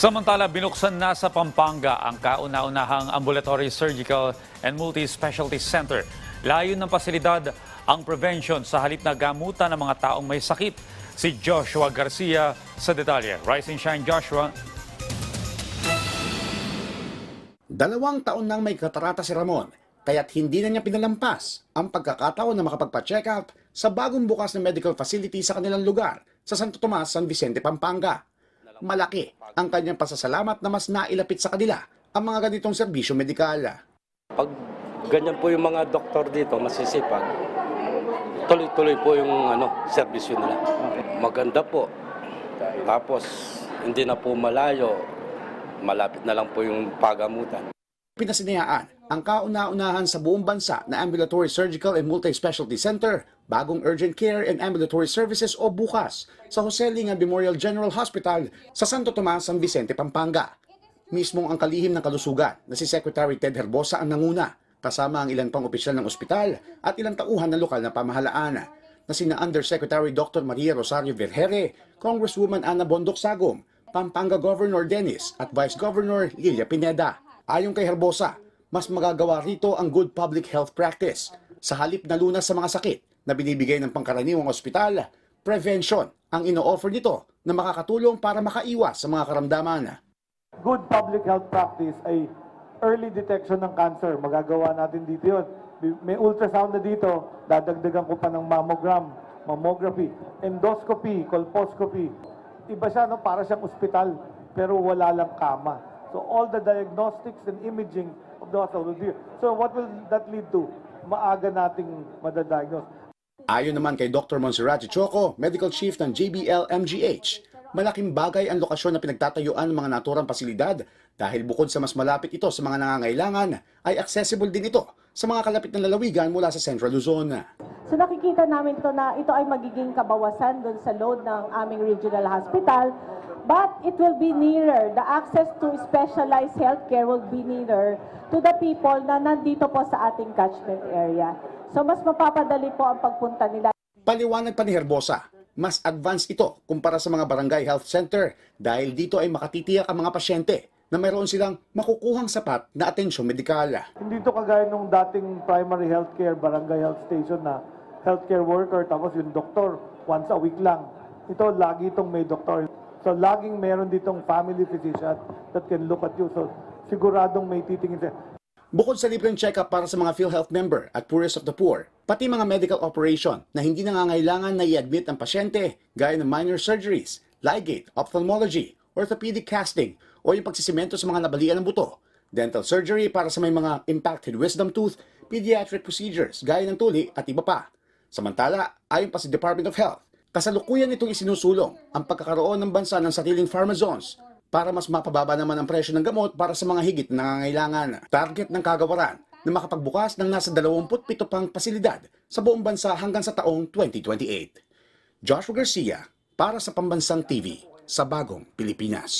Samantala, binuksan na sa Pampanga ang kauna-unahang ambulatory surgical and multi-specialty center. Layo ng pasilidad ang prevention sa halip na gamutan ng mga taong may sakit. Si Joshua Garcia sa detalye. Rise and shine, Joshua. Dalawang taon nang may katarata si Ramon, kaya't hindi na niya pinalampas ang pagkakataon na makapagpa-check out sa bagong bukas na medical facility sa kanilang lugar sa Santo Tomas, San Vicente, Pampanga. Malaki ang kanyang pasasalamat na mas nailapit sa kanila ang mga ganitong serbisyo medikal. Pag ganyan po yung mga doktor dito, masisipag, tuloy-tuloy po yung ano, serbisyo nila. Maganda po. Tapos, hindi na po malayo. Malapit na lang po yung pagamutan. Pinasinayaan ang kauna-unahan sa buong bansa na Ambulatory Surgical and Multi-Specialty Center, bagong Urgent Care and Ambulatory Services o bukas sa Jose Linga Memorial General Hospital sa Santo Tomas, San Vicente, Pampanga. Mismong ang kalihim ng kalusugan na si Secretary Ted Herbosa ang nanguna, kasama ang ilan pang opisyal ng ospital at ilang tauhan ng lokal na pamahalaan na sina Undersecretary Dr. Maria Rosario Vergere, Congresswoman Ana Bondok Sagom, Pampanga Governor Dennis at Vice Governor Lilia Pineda. Ayon kay Herbosa, mas magagawa rito ang good public health practice. Sa halip na lunas sa mga sakit na binibigay ng pangkaraniwang ospital, prevention ang ino-offer nito na makakatulong para makaiwas sa mga karamdaman. good public health practice ay early detection ng cancer. Magagawa natin dito yun. May ultrasound na dito, dadagdagan ko pa ng mammogram, mammography, endoscopy, colposcopy. Iba siya, no? para siyang ospital, pero wala lang kama. So all the diagnostics and imaging of the hospital will be. So what will that lead to? Maaga nating madadiagnose. Ayon naman kay Dr. Monserrat Choco, Medical Chief ng JBL MGH, malaking bagay ang lokasyon na pinagtatayuan ng mga naturang pasilidad dahil bukod sa mas malapit ito sa mga nangangailangan, ay accessible din ito sa mga kalapit na lalawigan mula sa Central Luzon. So nakikita namin to na ito ay magiging kabawasan doon sa load ng aming regional hospital. But it will be nearer. The access to specialized healthcare will be nearer to the people na nandito po sa ating catchment area. So mas mapapadali po ang pagpunta nila. Paliwanag pa ni Herbosa, mas advanced ito kumpara sa mga barangay health center dahil dito ay makatitiyak ang mga pasyente na mayroon silang makukuhang sapat na atensyon medikal. Hindi to kagaya nung dating primary healthcare, barangay health station na healthcare worker tapos yung doktor once a week lang. Ito, lagi itong may doktor. So, laging meron ditong family physician that can look at you. So, siguradong may titingin siya. Bukod sa libreng check-up para sa mga PhilHealth member at poorest of the poor, pati mga medical operation na hindi nangangailangan na i-admit ang pasyente gaya ng minor surgeries, ligate, ophthalmology, orthopedic casting o yung pagsisimento sa mga nabalian ng buto, dental surgery para sa may mga impacted wisdom tooth, pediatric procedures gaya ng tuli at iba pa. Samantala, ayon pa sa Department of Health, kasalukuyan itong isinusulong ang pagkakaroon ng bansa ng sariling pharma zones para mas mapababa naman ang presyo ng gamot para sa mga higit na nangangailangan. Target ng kagawaran na makapagbukas ng nasa 27 pang pasilidad sa buong bansa hanggang sa taong 2028. Joshua Garcia para sa Pambansang TV sa Bagong Pilipinas.